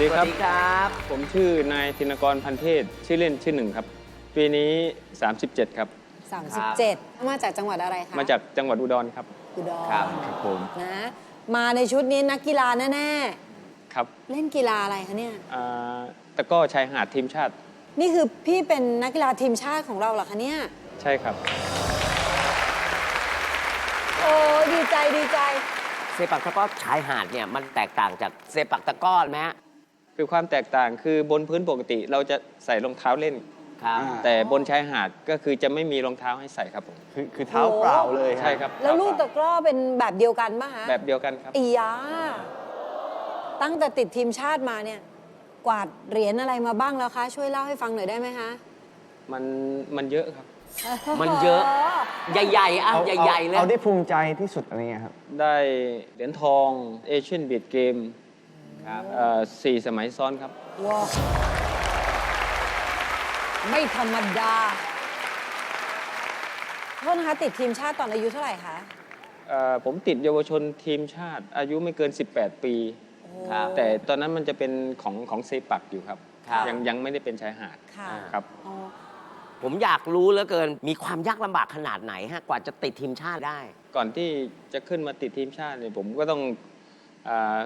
ดีครับสวัสดีครับ ผมชื่อนายธินกรพันเทศ ชื่อเล่นชื่อหนึ่งครับ ปีนี้ 37 ครับ 37 มาจากจังหวัดอะไรคะมาจากจังหวัดอุดรครับ อุดรครับครับผมนะมาในชุดนี้นักกีฬาแน่ครับๆเล่นกีฬาอะไรคะเนี่ยอ่าตะกร้อชายหาดทีมชาติ นี่คือพี่เป็นนักกีฬาทีมชาติของเราเหรอคะเนี่ย ใช่ครับ โอ้ดีใจดีใจเซปักตะกร้อชายหาดเนี่ยมันแตกต่างจากเซปักตะกร้อไหมฮะ คือความแตกต่างคือบนพื้นปกติเราจะใส่รองเท้าเล่น ครับอ่าแต่บนชายหาดก็คือจะไม่มีรองเท้าให้ใส่ครับผม คือคือเท้าเปล่าเลยฮะใช่ครับ แล้วลูกตะกร้อเป็นแบบเดียวกันป่ะฮะแบบเดียวกันครับ อียาตั้งแต่ติดทีมชาติมาเนี่ย กวาดเหรียญอะไรมาบ้างแล้วคะ ช่วยเล่าให้ฟังหน่อยได้ไหมคะมันมันเยอะครับ มันเยอะ ใหญ่ๆอะเอาใหญ่ๆเลย เอาได้ภูมิใจที่สุดอะไรเงี้ยครับ ได้เหรียญทองเอเชียนบีดเกม ครับสี่สมัยซ้อนครับ ว้าวไม่ธรรมดา โทษนะคะติดทีมชาติตอนอายุเท่าไหร่คะ เอ่อผมติดเยาวชนทีมชาติ อายุไม่เกิน 18 ปี ครับ แต่ตอนนั้นมันจะเป็นของของเซปักอยู่ครับ ครับ ยังยังไม่ได้เป็นชายหาดค่ะ ครับ อ๋อ ผมอยากรู้เหลือเกิน มีความยากลำบากขนาดไหนฮะ กว่าจะติดทีมชาติได้ ก่อนที่จะขึ้นมาติดทีมชาติเนี่ยผมก็ต้องอา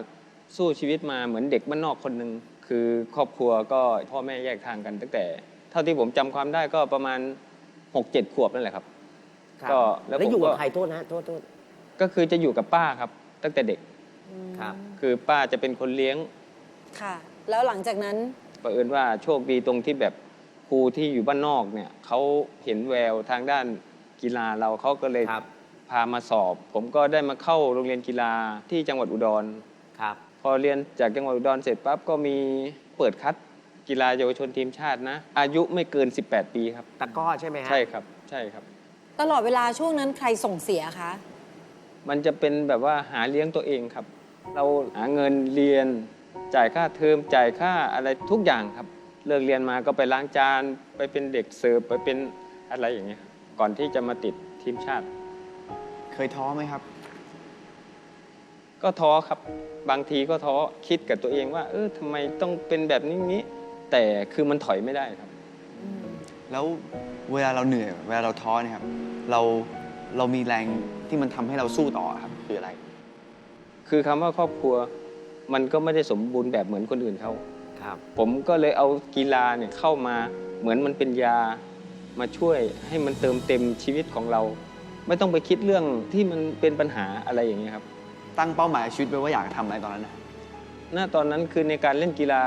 สู้ชีวิตมาเหมือนเด็กบ้านนอกคนหนึ่งคือครอบครัวก็พ่อแม่แยกทางกันตั้งแต่ เท่าที่ผมจำความได้ก็ประมาณ6-7ขวบนั่นแหละครับครับก็แล้วผมอยู่กับใครโทษนะโทษโทษก็คือจะอยู่กับป้าครับ ตั้งแต่เด็กครับ คือป้าจะเป็นคนเลี้ยงค่ะ แล้วหลังจากนั้นประเอิญว่าโชคดีตรงที่แบบครูที่อยู่บ้านนอกเนี่ยเขาเห็นแววทางด้านกีฬาเราเขาก็เลยครับพามาสอบ ผมก็ได้มาเข้าโรงเรียนกีฬาที่จังหวัดอุดรครับ พอเรียนจากจังหวัดอุดรเสร็จปั๊บก็มีเปิดคัดกีฬาเยาวชนทีมชาตินะ อายุไม่เกิน 18 ปีครับ ตะกร้อใช่ไหมฮะใช่ครับใช่ครับ ตลอดเวลาช่วงนั้นใครส่งเสียคะ มันจะเป็นแบบว่าหาเลี้ยงตัวเองครับ เราหาเงินเรียน จ่ายค่าเทอมจ่ายค่าอะไรทุกอย่างครับ เลิกเรียนมาก็ไปล้างจานไปเป็นเด็กเสิร์ฟไปเป็นอะไรอย่างเงี้ยครับก่อนที่จะมาติดทีมชาติ เคยท้อไหมครับ ก็ท้อครับบางทีก็ท้อคิดกับตัวเองว่า เออทำไมต้องเป็นแบบนี้นี้ แต่คือมันถอยไม่ได้ครับ แล้วเวลาเราเหนื่อยเวลาเราท้อเนี่ยครับเราเรามีแรงที่มันทำให้เราสู้ต่อครับคืออะไรคือคำว่าครอบครัวมันก็ไม่ได้สมบูรณ์แบบเหมือนคนอื่นเขา ครับ ผมก็เลยเอากีฬาเนี่ยเข้ามาเหมือนมันเป็นยามาช่วยให้มันเติมเต็มชีวิตของเรา ไม่ต้องไปคิดเรื่องที่มันเป็นปัญหาอะไรอย่างเงี้ยครับ ตั้งเป้าหมายชีวิตไว้ว่าอยากทำอะไรตอนนั้นนะณตอนนั้นคือในการเล่นกีฬา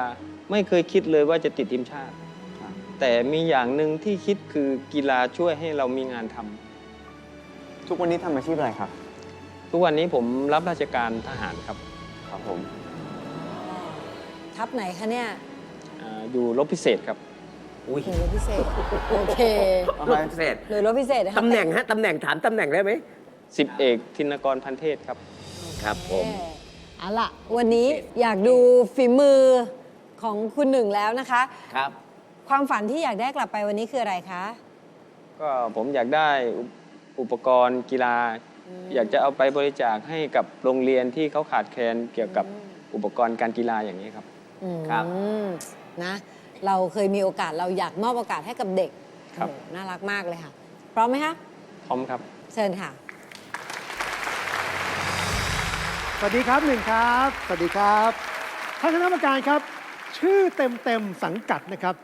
ไม่เคยคิดเลยว่าจะติดทีมชาติครับแต่มีอย่างหนึ่งที่คิดคือกีฬาช่วยให้เรามีงานทำทุกวันนี้ทำอาชีพอะไรครับ ทุกวันนี้ผมรับราชการทหารครับครับผม ทับไหนคะเนี่ยอาอยู่รบพิเศษครับอุ้ยหน่วยรบพิเศษ โอเคลูกเศษหน่วยรบพิเศษนะคะตำแหน่งฮะตำแหน่งถามตำแหน่งได้ไหมสิบเอกธินกรพันเทศครับ ครับผมเอ่อเอาล่ะ วันนี้อยากดูฝีมือของคุณหนึ่งแล้วนะคะ ครับ ความฝันที่อยากได้กลับไปวันนี้คืออะไรคะ ก็ผมอยากได้อุปอุปกรณ์กีฬา อยากจะเอาไปบริจาคให้กับโรงเรียนที่เขาขาดแคลนเกี่ยวกับอุปกรณ์การกีฬาอย่างนี้ครับ อืมครับนะเราเคยมีโอกาสเราอยากมอบโอกาสให้กับเด็กครับ โอ้โหน่ารักมากเลยค่ะ พร้อมไหมคะ พร้อมครับ เชิญค่ะ สวัสดีครับหนึ่งครับ สวัสดีครับท่านคณะกรรมการครับ ชื่อเต็มๆสังกัดนะครับ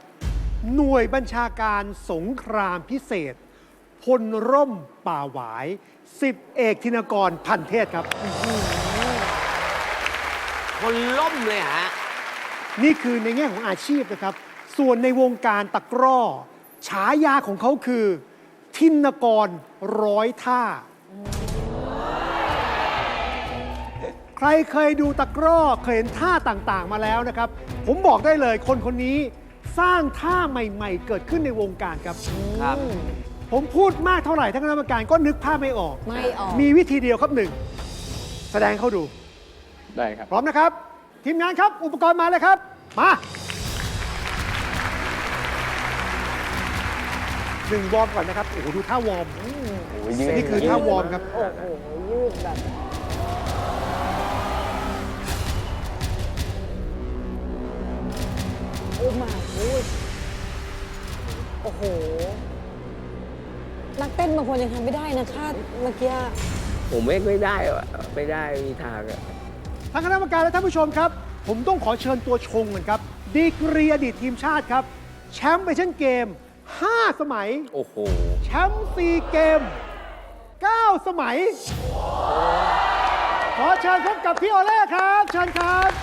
หน่วยบัญชาการสงครามพิเศษ พลร่มป่าหวายสิบเอกธินกรพันเทศครับ คนล่มเลยฮะ นี่คือในแง่ของอาชีพนะครับ ส่วนในวงการตะกร้อ ฉายาของเขาคือ ทินกรร้อยท่า ใครเคยดูตะกร้อเคยเห็นท่าต่างๆมาแล้วนะครับ ผมบอกได้เลยคนคนนี้สร้างท่าใหม่ ๆ เกิดขึ้นในวงการครับ ครับ ผมพูดมากเท่าไหร่ท่านคณะกรรมการก็นึกภาพไม่ออก ไม่ออก มีวิธีเดียวครับหนึ่งแสดงเขาดู ได้ครับ พร้อมนะครับ ทีมงานครับ อุปกรณ์มาเลยครับ มาหนึ่งวอร์มก่อนนะครับ โอ้โห ดูท่าวอร์ม โอ้ยยืดนี่คือท่าวอร์มครับ โอ้โหยืดแบบ อ้มาพูดโอ้โห นักเต้นบางคนยังทำไม่ได้นะคาดเมื่อกี้ผมไม่ไม่ได้อะไม่ได้มีทางอะทางคณะกรรมการและท่านผู้ชมครับ ผมต้องขอเชิญตัวชงก่อนครับ ดีกรีอดีตทีมชาติครับ แชมป์เอเชียนเกม 5 สมัย โอ้โห แชมป์ซีเกม 9 สมัย ขอเชิญพบกับพี่โอเล่ครับ เชิญครับส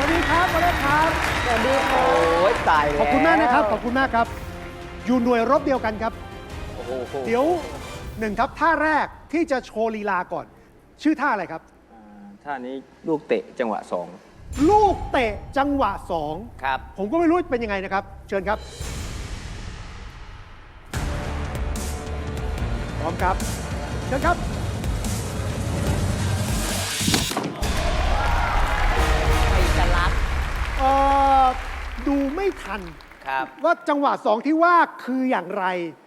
วัสดีครับโอเล่ครับ สวัสดีค่ะโอ้ยตายแล้วขอบคุณมากนะครับ ขอบคุณมากครับ อยู่หน่วยรบเดียวกันครับ โอ้โหเดี๋ยวหนึ่งครับ ท่าแรกที่จะโชว์ลีลาก่อน ชื่อท่าอะไรครับอ่าท่านี้ลูกเตะจังหวะสอง ลูกเตะจังหวะสองครับ ผมก็ไม่รู้เป็นยังไงนะครับ เชิญครับ พร้อมครับ เชิญครับ เอ่อดูไม่ทัน ครับ ว่าจังหวะสองที่ว่าคืออย่างไร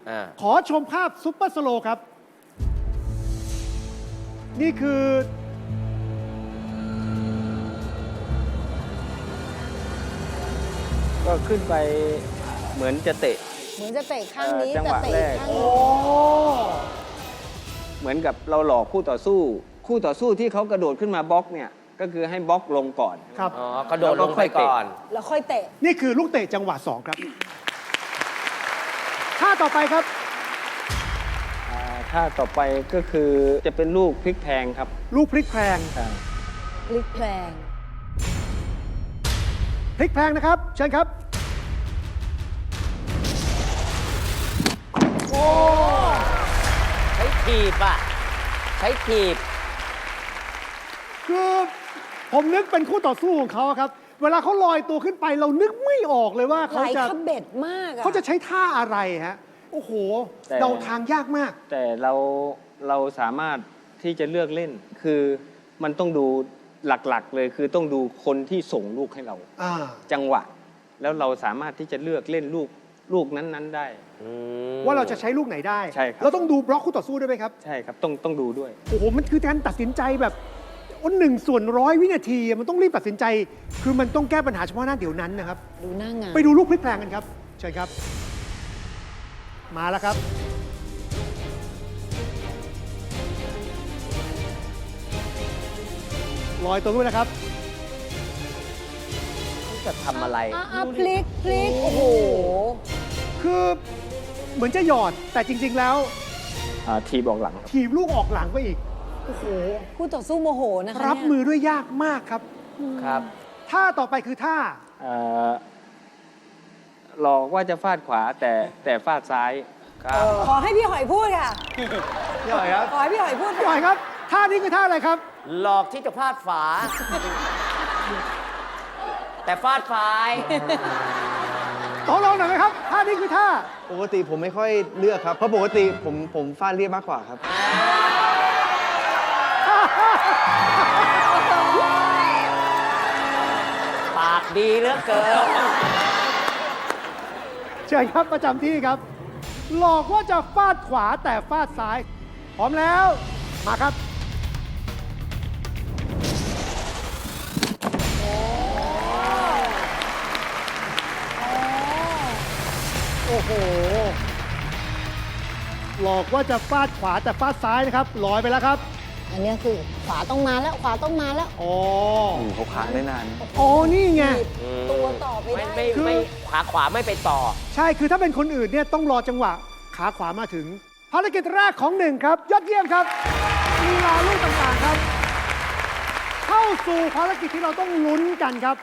อ่า ขอชมภาพซุปเปอร์สโลว์ครับ นี่คือ ก็ขึ้นไปเหมือนจะเตะ เหมือนจะเตะข้างนี้เอ่อจังหแต่วะเตะแรกข้างโอ้นี้เหมือนกับเราหลอกคู่ต่อสู้ คู่ต่อสู้ที่เขากระโดดขึ้นมาบล็อกเนี่ย ก็คือให้บล็อกลงก่อน ครับ อ๋อกระโดดลงไปก่อน แล้วค่อยเตะ นี่คือลูกเตะจังหวะสองครับท่าต่อไปครับ อ่าท่าต่อไปก็คือจะเป็นลูกพลิกแพงครับลูกพลิกแพลงอ่าพลิกแพลง พลิกแพลงนะครับ เชิญครับ ใช้ถีบอะ ใช้ถีบ คือ ผมนึกเป็นคู่ต่อสู้ของเขาครับ เวลาเขาลอยตัวขึ้นไปเรานึกไม่ออกเลยว่าไหเขาลจะ ขบเบ็ดมากอะเขาจะใช้ท่าอะไรฮะ โอ้โห แต่ เดาทางยากมาก แต่เราเราสามารถที่จะเลือกเล่น คือมันต้องดูหลักๆ เลยคือต้องดูคนที่ส่งลูกให้เรา อ่า จังหวะ แล้วเราสามารถที่จะเลือกเล่นลูกลูกนั้นๆได้ ว่าเราจะใช้ลูกไหนได้ ใช่ครับ เราต้องดูบล็อกคู่ต่อสู้ด้วยไหมครับ ใช่ครับต้องต้องดูด้วย โอ้โห มันคือการตัดสินใจแบบ หนึ่งส่วนร้อยวินาทีอะมันต้องรีบตัดสินใจ คือมันต้องแก้ปัญหาเฉพาะหน้าเดี๋ยวนั้นนะครับ ดูหน้างาน ไปดูลูกพลิกแพลงกันครับ เชิญครับ มาแล้วครับ ลอยตัวด้วยนะครับ จะทำอะไรอะอะพลิกพลิกโอ้โห คือเหมือนจะหยอดแต่จริง ๆ แล้ว อ่าทีบอกหลังครับ ถีบลูกออกหลังไปอีก โอ้โหคู่ต่อสู้โมโหนะคะรับเนี่ยมือด้วยยากมากครับครับท่าต่อไปคือท่า เอ่อหลอกว่าจะฟาดขวาแต่แต่ฟาดซ้ายครับ ขอให้พี่หอยพูดค่ะ พี่หอยครับขอให้พี่หอยพูดพี่หอยครับ ท่านี้คือท่าอะไรครับ หลอกที่จะพลาดฝา แต่ฟาดฝายขอลองหน่อยไหมครับ ท่านี้คือท่า ปกติผมไม่ค่อยเลือกครับ เพราะปกติผมผมฟาดเรียบมากกว่าครับป เหลือเกิน เชิญครับประจำที่ครับ หลอกว่าจะฟาดขวาแต่ฟาดซ้าย พร้อมแล้ว มาครับ โอ้โห หลอกว่าจะฟาดขวาแต่ฟาดซ้ายนะครับลอยไปแล้วครับ อันเนี้ยคือขวาต้องมาแล้วขวาต้องมาแล้วอ๋ออืมเขาขาได้นานอ๋อนี่ไง ตัวต่อไปไม่ได้ ไม่คือ ไม่ขวาขวาไม่ไปต่อ ใช่คือถ้าเป็นคนอื่นเนี่ยต้องรอจังหวะขาขวามาถึง ภารกิจแรกของหนึ่งครับ ยอดเยี่ยมครับลีลาลูกต่างๆครับ เข้าสู่ภารกิจที่เราต้องลุ้นกันครับ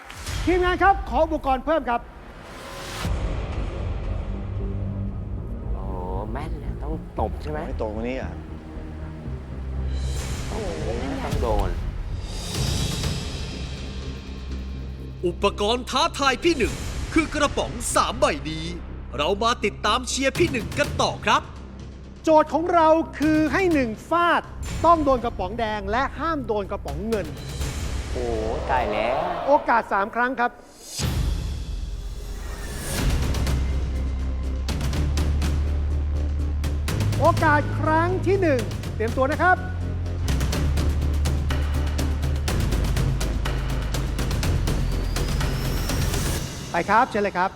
ทีมงานครับขออุปกรณ์เพิ่มครับโอ้แม่นเนี่ยต้องตบใช่ไหม ไม่โตกว่านี้อะ ต้องโดน อุปกรณ์ท้าทายพี่หนึ่ง คือกระป๋องสามใบนี้ เรามาติดตามเชียร์พี่หนึ่งกันต่อครับ โจทย์ของเราคือให้หนึ่งฟาด ต้องโดนกระป๋องแดงและห้ามโดนกระป๋องเงิน โอ้ตายแล้ว โอกาส 3 ครั้งครับ โอกาสครั้งที่ 1 เตรียมตัวนะครับ ไปครับเชิญเลยครับ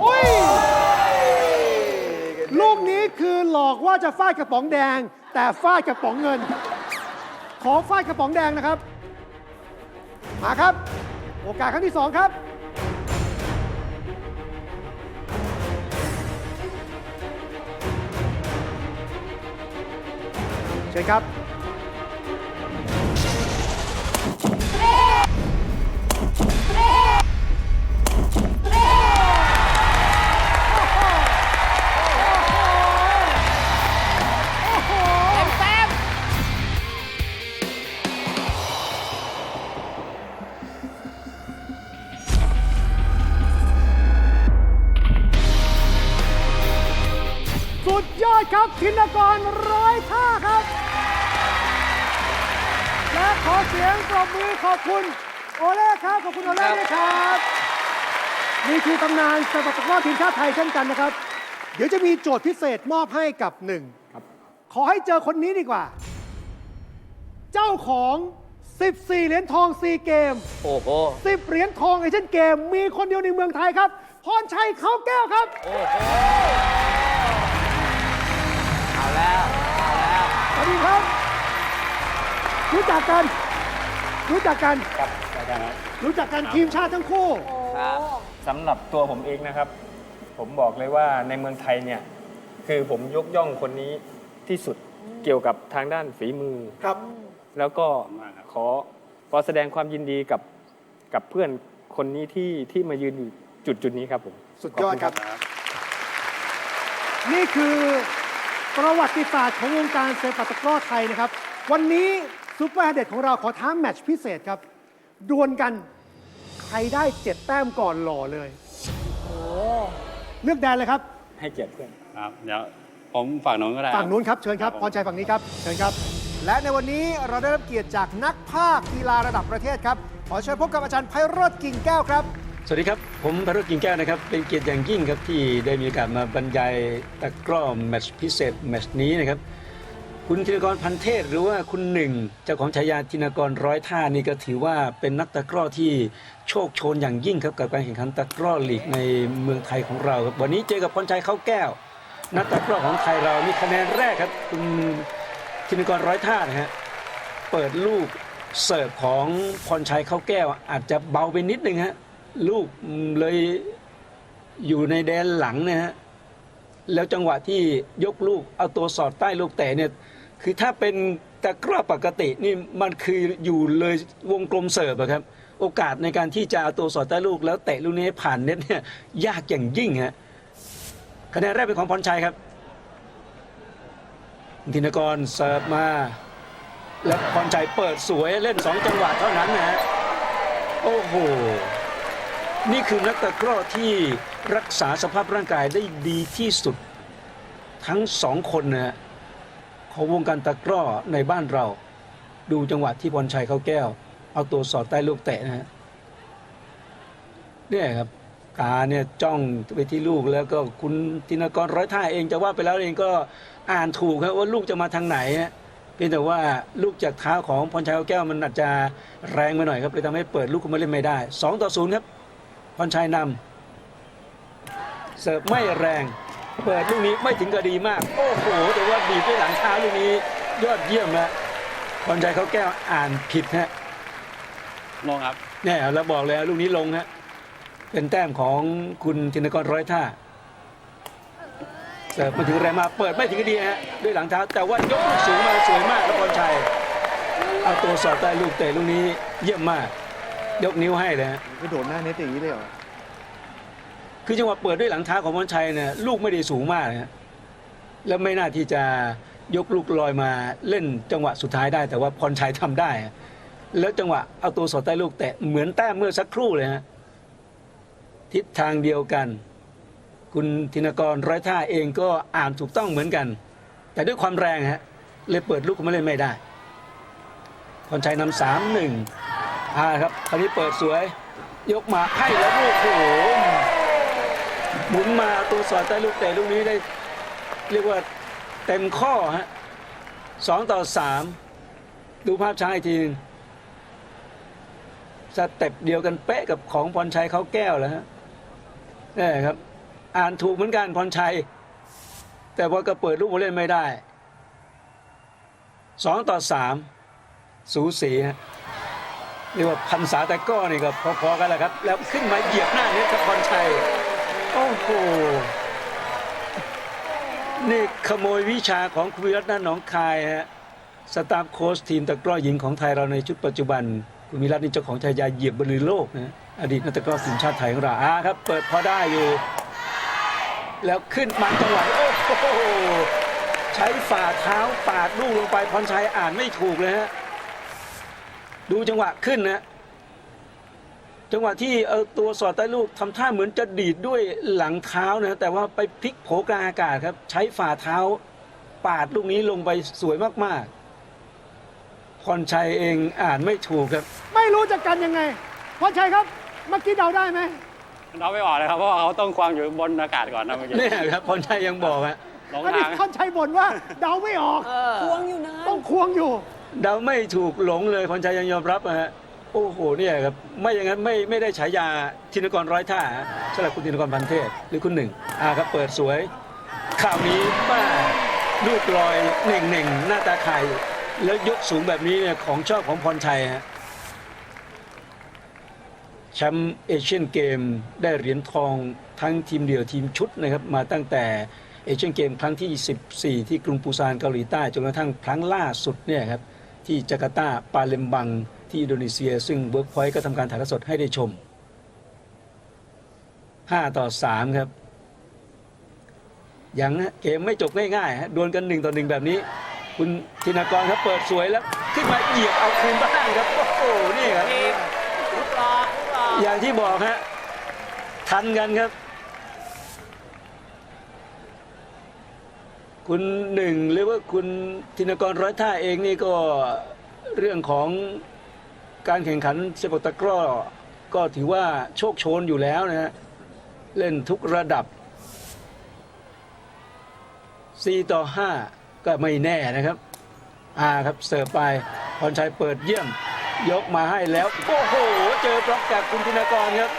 โอ้ยลูกนี้คือหลอกว่าจะฟาดกระป๋องแดง แต่ฟาดกระป๋องเงิน ขอฟาดกระป๋องแดงนะครับ มาครับ โอกาสครั้งที่สองครับ เชิญครับ ครับธินกรร้อยท่าครับ และขอเสียงปรบมือขอบคุณโอเล่ครับ ขอบคุณโอเล่ด้วยครับนี่คือตำนานสะบัดตะกร้อทีมชาติไทยเช่นกันนะครับ เดี๋ยวจะมีโจทย์พิเศษมอบให้กับหนึ่งขอให้เจอคนนี้ดีกว่า เจ้าของ 14 เหรียญทองซีเกม โอ้โห 10 เหรียญทองเอเชียนเกม มีคนเดียวในเมืองไทยครับ พรชัยเขาแก้วครับเอา ดีครับ รู้จักกัน รู้จักกัน ครับรายการครับรู้จักกันทีมชาติทั้งคู่ ครับ สำหรับตัวผมเองนะครับ ผมบอกเลยว่าในเมืองไทยเนี่ย คือผมยกย่องคนนี้ที่สุดเกี่ยวกับทางด้านฝีมือ ครับ แล้วก็ขอขอแสดงความยินดีกับกับเพื่อนคนนี้ที่ที่มายืนอยู่จุดจุดนี้ครับผมสุดยอดครับ นี่คือ ประวัติศาสตร์ของวงการเซปัตะกร้อไทยนะครับ วันนี้ซูเปอร์ฮาเด็ดของเราขอท้าแมตช์พิเศษครับดวลกัน ใครได้เจ็ดแต้มก่อนหล่อเลยโอ้เลือกแดนเลยครับ ให้เกียรติเพื่อน ครับเดี๋ยวผมฝากน้องก็ได้ฝั่งนู้นครับ เชิญครับครับ พรชัยฝั่งนี้ครับ เชิญครับ และในวันนี้เราได้รับเกียรติจากนักภาคกีฬาระดับประเทศครับ ขอเชิญพบกับอาจารย์ไพโรธกิ่งแก้วครับ สวัสดีครับ ผมพารุกิ่งแก้วนะครับ เป็นเกียรติอย่างยิ่งครับที่ได้มีโอกาสมาบรรยายตะกร้อแมตช์พิเศษแมตช์นี้นะครับ คุณธินกรพันเทศหรือว่าคุณหนึ่งเจ้าของฉายาธินกรร้อยท่านี่ก็ถือว่าเป็นนักตะกร้อที่โชคโชนอย่างยิ่งครับกับการแข่งขันตะกร้อลีกในเมืองไทยของเราครับวันนี้เจอกับพรชัยเข้าแก้ว นักตะกร้อของไทยเรามีคะแนนแรกครับคุณธินกรร้อยท่านะฮะเปิดลูกเสิร์ฟของพรชัยเข้าแก้ว อาจจะเบาไปนิดนึงฮะ ลูกเลยอยู่ในแดนหลังนะฮะแล้วจังหวะที่ยกลูกเอาตัวสอดใต้ลูกเตะเนี่ยคือถ้าเป็นตะกร้อปกตินี่มันคืออยู่เลยวงกลมเสิร์ฟอะครับ โอกาสในการที่จะเอาตัวสอดใต้ลูก แล้วเตะลูกนี้ให้ผ่านเน็ตเนี่ยยากอย่างยิ่งฮะคะแนนแรกเป็นของพรชัยครับธินกรเสิร์ฟมา และพรชัยเปิดสวยเล่นสองจังหวะเท่านั้นนะฮะโอ้โห นี่คือนักตะกร้อที่รักษาสภาพร่างกายได้ดีที่สุด ทั้งสองคนนะของวงการตะกร้อในบ้านเรา ดูจังหวะที่พรชัยเขาแก้ว เอาตัวสอดใต้ลูกเตะนะฮะเนี่ยครับตาเนี่ยจ้องไปที่ลูกแล้วก็คุณธินกรร้อยท่าเองจะว่าไปแล้วเองก็อ่านถูกครับว่าลูกจะมาทางไหนฮะเพียงแต่ว่าลูกจากเท้าของพรชัยเขาแก้วมันอาจจะแรงไปหน่อยครับเลยทำให้เปิดลูกขึ้นมาเล่นไม่ได้2ต่อ0ครับ พรชัยนำเสิร์ฟไม่แรง เปิดลูกนี้ไม่ถึงกับดีมาก โอ้โห แต่ว่าบีบด้วยหลังเท้าลูกนี้ยอดเยี่ยมฮะพรชัยเขาแก้วอ่านผิดฮะลงครับเนี่ยเราบอกเลยลูกนี้ลงฮะเป็นแต้มของคุณธินกรร้อยท่าเสิร์ฟมาถึงแรงมาเปิดไม่ถึงกับดีฮะด้วยหลังเท้า แต่ว่ายกลูกสูงมาสวยมากครับพรชัยเอาตัวสอดใต้ลูกเตะลูกนี้เยี่ยมมาก ยกนิ้วให้เลยฮะกระโดดหน้าเน็ตอย่างนี้เลยเหรอคือจังหวะเปิดด้วยหลังเท้าของพรชัยเนี่ยลูกไม่ได้สูงมากนะฮะแล้วไม่น่าที่จะยกลูกลอยมาเล่นจังหวะสุดท้ายได้ แต่ว่าพรชัยทำได้ฮะแล้วจังหวะเอาตัวสอดใต้ลูกเตะเหมือนแต้มเมื่อสักครู่เลยฮะทิศทางเดียวกัน คุณธินกรร้อยท่าเองก็อ่านถูกต้องเหมือนกัน แต่ด้วยความแรงฮะเลยเปิดลูกมาเล่นไม่ได้พรชัยนำสามหนึ่ง อ่าครับคราวนี้เปิดสวย ยกมาให้แล้วลูกโอ้โหหมุนมาตัวสอดใต้ลูกเตะลูกนี้ได้ เรียกว่าเต็มข้อฮะสองต่อสามดูภาพช้าอีกทีนึงสเต็ปเดียวกันเป๊ะกับของพรชัยเขาแก้วแล้วฮะนี่ครับ อ่านถูกเหมือนกันพรชัย แต่ว่าก็เปิดลูกเล่นไม่ได้สองต่อสามสูสีฮะ เรียกว่าพันษาแต่ก็นี่ก็พอๆกันแหละครับ แล้วขึ้นมาเหยียบหน้าเน็ตครับพรชัย โอ้โห นี่ขโมยวิชาของคุณวิรัตน์นาหนองคายฮะ สตาฟโค้ชทีมตะกร้อหญิงของไทยเราในชุดปัจจุบัน คุณวิรัตน์นี่เจ้าของฉายาเหยียบบนลือโลกนะ อดีตนักตะกร้อทีมชาติไทยของเราอ่าครับ เปิดพอได้อยู่ แล้วขึ้นมาจังหวะโอ้โห ใช้ฝ่าเท้าปาดลูกลงไปพรชัยอ่านไม่ถูกเลยฮะ ดูจังหวะขึ้นนะจังหวะที่เอาตัวสอดใต้ลูกทำท่าเหมือนจะดีดด้วยหลังเท้านะแต่ว่าไปพลิกโผกลางอากาศครับ ใช้ฝ่าเท้า ปาดลูกนี้ลงไปสวยมากๆพรชัยเองอ่านไม่ถูกครับ ไม่รู้จะกันยังไงพรชัยครับเมื่อกี้เดาได้ไหมเราไม่ออกเลยครับเพราะว่าเขาต้องควางอยู่บนอากาศก่อนนะเมื่อกี้เนี่ยครับพรชัยยังบอกฮะหลงอันนี้ทางท่านชัยบ่นว่าเดาไม่ออกควงอยู่นะต้องควงอยู่ เดาไม่ถูกหลงเลยพรชัยยังยอมรับนะฮะโอ้โหเนี่ยครับไม่อย่างนั้นไม่ไม่ได้ฉายาธินกรร้อยท่าฮะสำหรับคุณธินกรพันเทพหรือคุณหนึ่งอ่าครับเปิดสวยข่าวนี้ป้าลูกลอยเน่งเน่งหน้าตาไข่แล้วยกสูงแบบนี้เนี่ยของชอบของพรชัยฮะแชมป์เอเชียนเกมได้เหรียญทองทั้งทีมเดี่ยวทีมชุดนะครับมาตั้งแต่เอเชียนเกมครั้งที่ 14 ที่กรุงปูซานเกาหลีใต้จนกระทั่งครั้งล่าสุดเนี่ยครับ ที่จาการ์ตา ปาเลมบัง ที่อินโดนีเซีย ซึ่งเวิร์กพอยต์ก็ทำการถ่ายทอดสดให้ได้ชม 5 ต่อ 3 ครับยังฮะเกมไม่จบง่ายๆฮะดวลกัน 1 ต่อ 1 แบบนี้ คุณธินากรครับเปิดสวยแล้ว ขึ้นมาเหยียบเอาคืนบ้างครับ โอ้โห นี่ครับทีมลูกรอลูกรออย่างที่บอกฮะทันกันครับ คุณหนึ่งหรือว่าคุณธินกรร้อยท่าเองนี่ก็เรื่องของการแข่งขันเซปตะกร้อ ก็ถือว่าโชคโชนอยู่แล้วนะฮะเล่นทุกระดับ 4 ต่อ 5 ก็ไม่แน่นะครับอ่าครับเสิร์ฟไปพรชัยเปิดเยี่ยม ยกมาให้แล้ว โอ้โห เจอบล็อกจากคุณธินกรครับ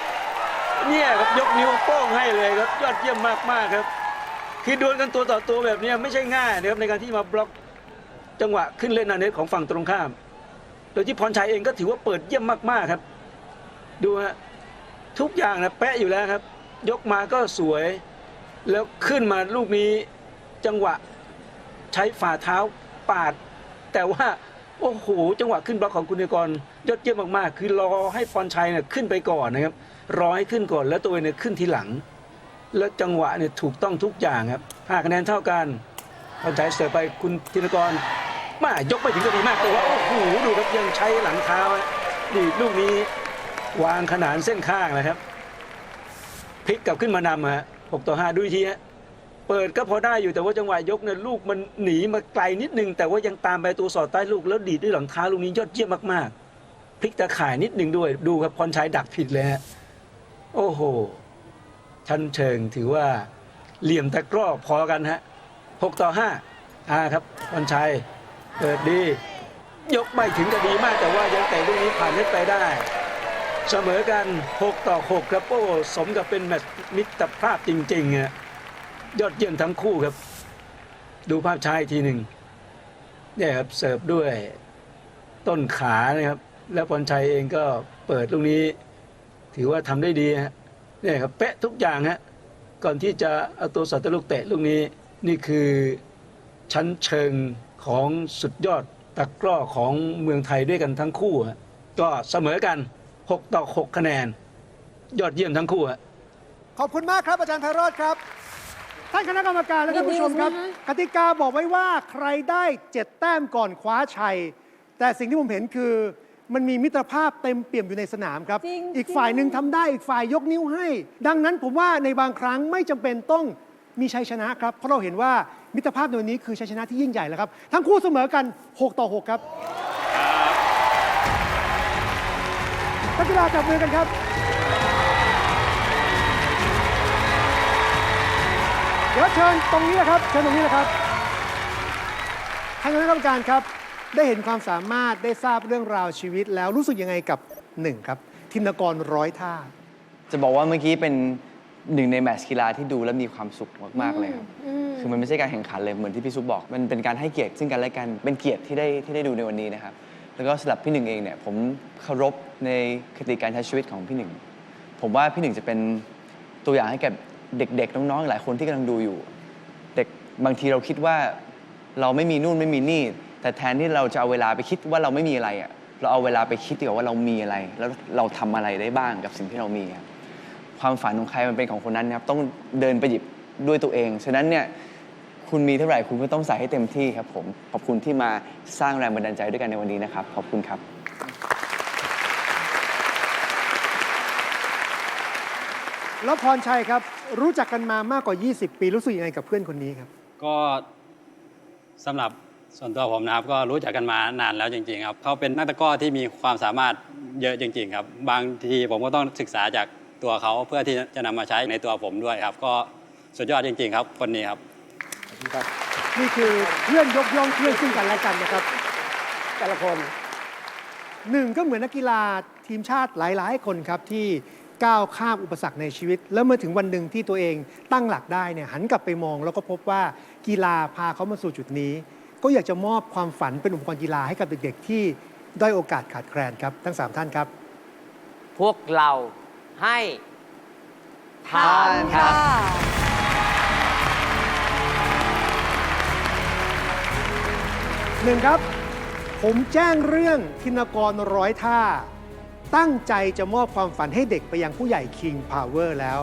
เนี่ยครับยกนิ้วโป้งให้เลยครับ ยอดเยี่ยมมากๆครับ คือดวลกันตัวต่อตัวแบบนี้ไม่ใช่ง่ายนะครับในการที่มาบล็อกจังหวะขึ้นเล่นนาเน็ตของฝั่งตรงข้าม โดยที่พรชัยเองก็ถือว่าเปิดเยี่ยมมากๆครับ ดูฮะทุกอย่างนะแปะอยู่แล้วครับ ยกมาก็สวย แล้วขึ้นมาลูกนี้จังหวะใช้ฝ่าเท้าปาด แต่ว่าโอ้โหจังหวะขึ้นบล็อกของคุณเนกรยอดเยี่ยมมากๆ คือรอให้พรชัยเนี่ยขึ้นไปก่อนนะครับรอให้ขึ้นก่อนแล้วตัวเองเนี่ยขึ้นทีหลัง แล้วจังหวะเนี่ยถูกต้องทุกอย่างครับห้าคะแนนเท่ากันพรชัยเสิร์ฟไปคุณธินกรมายกไปถึงก็ดีมากแต่ว่าโอ้โหดูครับยังใช้หลังเท้าดีดลูกนี้วางขนานเส้นข้างนะครับพลิกกลับขึ้นมานำฮะหกต่อห้าดูทีฮะเปิดก็พอได้อยู่แต่ว่าจังหวะยกเนี่ยลูกมันหนีมาไกลนิดนึง แต่ว่ายังตามไปตัวสอดใต้ลูกแล้วดีดด้วยหลังเท้าลูกนี้ยอดเยี่ยมมากๆพลิกตะข่ายนิดนึงด้วย ดูครับพรชัยดักผิดเลยฮะโอ้โห ชั้นเชิงถือว่าเหลี่ยมตะกร้อพอกันฮะหกต่อห้าอ่าครับพรชัยเปิดดี ยกไม่ถึงก็ดีมากแต่ว่ายังเตะลูกนี้ผ่านเน็ตไปได้ เสมอกัน 6 ต่อ 6 ครับโอ้สมกับเป็นแมตช์มิตรภาพจริงๆฮะยอดเยี่ยมทั้งคู่ครับ ดูภาพชาอีกทีหนึ่งเนี่ยครับเสิร์ฟด้วยต้นขานะครับ แล้วพรชัยเองก็เปิดลูกนี้ ถือว่าทำได้ดีฮะ เนี่ยครับเป๊ะทุกอย่างฮะก่อนที่จะเอาตัวสัตว์ลูกเตะลูกนี้นี่คือชั้นเชิงของสุดยอดตะกร้อของเมืองไทยด้วยกันทั้งคู่ฮะก็เสมอกัน 6 ต่อ 6 คะแนน ยอดเยี่ยมทั้งคู่ฮะขอบคุณมากครับอาจารย์ไพโรธครับ ท่านคณะกรรมการและท่านผู้ชมครับดีๆนะกติกาบอกไว้ว่าใครได้เจ็ดแต้มก่อนคว้าชัย แต่สิ่งที่ผมเห็นคือ มันมีมิตรภาพเต็มเปี่ยมอยู่ในสนามครับ จริงอีกฝ่ายหนึ่งทำได้อีกฝ่ายยกนิ้วให้ ดังนั้นผมว่าในบางครั้งไม่จำเป็นต้องมีชัยชนะครับ เพราะเราเห็นว่ามิตรภาพในวันนี้คือชัยชนะที่ยิ่งใหญ่แล้วครับ ทั้งคู่เสมอกัน 6 ต่อ 6 ครับนักกีฬาจับมือกันครับ เดี๋ยวเชิญตรงนี้นะครับ เชิญตรงนี้นะครับทางคณะกรรมการครับ ได้เห็นความสามารถได้ทราบเรื่องราวชีวิตแล้วรู้สึกยังไงกับหนึ่งครับธินกรร้อยท่า จะบอกว่าเมื่อกี้เป็นหนึ่งในแมตช์กีฬาที่ดูแล้วมีความสุขมากๆเลยครับ คือมันไม่ใช่การแข่งขันเลยเหมือนที่พี่ซุปบอก มันเป็นการให้เกียรติซึ่งกันและกัน เป็นเกียรติที่ได้ที่ได้ดูในวันนี้นะครับ แล้วก็สำหรับพี่หนึ่งเองเนี่ยผมเคารพในคติการใช้ชีวิตของพี่หนึ่ง ผมว่าพี่หนึ่งจะเป็นตัวอย่างให้กับเด็กๆน้องๆหลายคนที่กำลังดูอยู่ เด็กบางทีเราคิดว่าเราไม่มีนู่นไม่มีนี่ แต่แทนที่เราจะเอาเวลาไปคิดว่าเราไม่มีอะไรอะเราเอาเวลาไปคิดดีกว่าว่าเรามีอะไร แล้วเราทำอะไรได้บ้างกับสิ่งที่เรามีครับความฝันของใครมันเป็นของคนนั้นนะครับต้องเดินไปหยิบด้วยตัวเอง ฉะนั้นเนี่ยคุณมีเท่าไหร่คุณก็ต้องใส่ให้เต็มที่ครับผม ขอบคุณที่มาสร้างแรงบันดาลใจด้วยกันในวันนี้นะครับ ขอบคุณครับ แล้วพรชัยครับ รู้จักกันมามากกว่า 20 ปีรู้สึกยังไงกับเพื่อนคนนี้ครับ ก็สำหรับ ส่วนตัวผมนะครับก็รู้จักกันมานานแล้วจริง ๆ ครับเขาเป็นนักตะก้อที่มีความสามารถเยอะจริง ๆ ครับ บางทีผมก็ต้องศึกษาจากตัวเขาเพื่อที่จะนำมาใช้ในตัวผมด้วยครับ ก็สุดยอดจริง ๆ ครับ คนนี้ครับนี่คือเพื่อนยกย่องเพื่อนซึ่งกันและกันนะครับ แต่ละคนหนึ่งก็เหมือนนักกีฬาทีมชาติหลาย ๆ คนครับที่ก้าวข้ามอุปสรรคในชีวิต แล้วเมื่อถึงวันหนึ่งที่ตัวเองตั้งหลักได้เนี่ยหันกลับไปมอง แล้วก็พบว่ากีฬาพาเขามาสู่จุดนี้ ก็อยากจะมอบความฝันเป็นอุปกรณ์กีฬาให้กับเด็กๆ ที่ด้อยโอกาสขาดแคลนครับทั้งสามท่านครับ พวกเราให้ทานครับหนึ่งครับ ผมแจ้งเรื่องธินกรร้อยท่า ตั้งใจจะมอบความฝันให้เด็กไปยังผู้ใหญ่ King Power แล้ว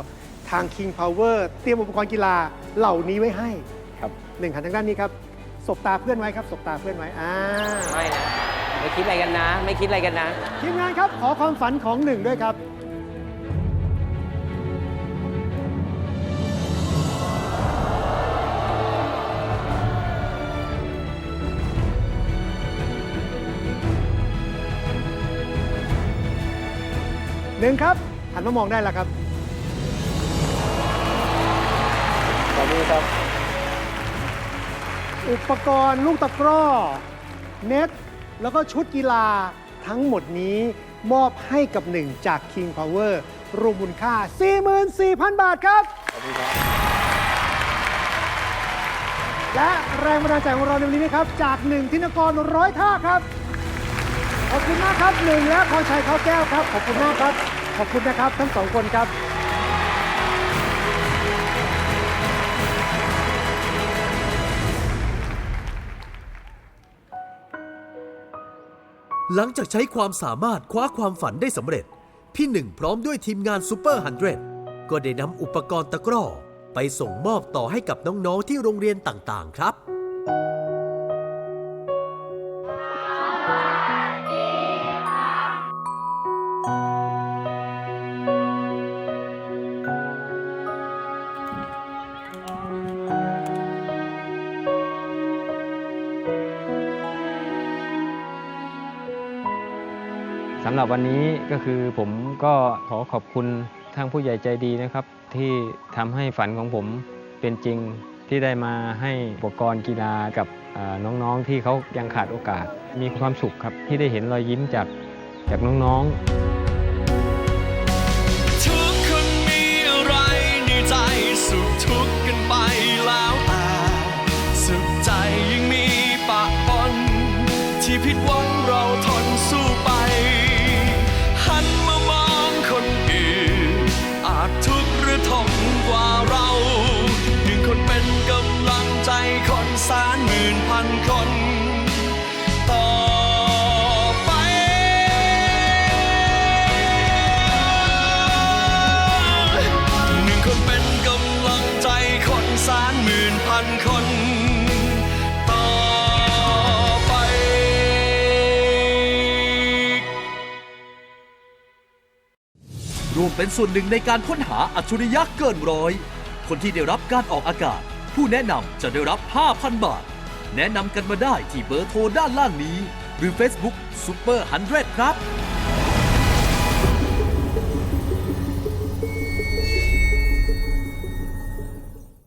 ทาง King Power เตรียมอุปกรณ์กีฬาเหล่านี้ไว้ให้ครับหนึ่งหันทางด้านนี้ครับ สบตาเพื่อนไว้ครับสบตาเพื่อนไว้อ่าไม่นะไม่คิดอะไรกันนะ ไม่คิดอะไรกันนะ ทีมงานครับขอความฝันของหนึ่งด้วยครับ หนึ่งครับหันมามองได้แล้วครับขอบคุณครับ อุปกรณ์ลูกตะกร้อ เน็ต แล้วก็ชุดกีฬาทั้งหมดนี้มอบให้กับหนึ่งจาก King Power รวมมูลค่า 44,000 บาทครับ และแรงบันดาลใจของเราในวันนี้นะครับ จากหนึ่งธินกรร้อยท่าครับ ขอบคุณมากครับหนึ่งและพรชัยเขาแก้วครับ ขอบคุณมากครับ ขอบคุณนะครับทั้งสองคนครับ หลังจากใช้ความสามารถคว้าความฝันได้สำเร็จ พี่หนึ่งพร้อมด้วยทีมงานซูเปอร์ฮันเดรก็ได้นำอุปกรณ์ตะกร้อ ไปส่งมอบต่อให้กับน้องๆที่โรงเรียนต่างๆ ครับำหรับวันนี้ก็คือผมก็ขอขอบคุณทางผู้ใหญ่ใจดีนะครับ ที่ทำให้ฝันของผมเป็นจริงที่ได้มาให้อุปกรณ์กีฬากับน้องๆที่เขายังขาดโอกาส มีความสุขครับที่ได้เห็นรอยยิ้มจากจากน้องๆ ทุกคนมีอะไรในใจสุขทุกกันไปแล้วแต่สุขใจยังมีปะปนที่ผิดหวังเราทนสู้ ท เป็นส่วนหนึ่งในการค้นหาอัจฉริยะเกินร้อย คนที่ได้รับการออกอากาศ ผู้แนะนำจะได้รับ 5,000 บาท แนะนำกันมาได้ที่เบอร์โทรด้านล่างนี้ หรือ Facebook Super 100 ครับ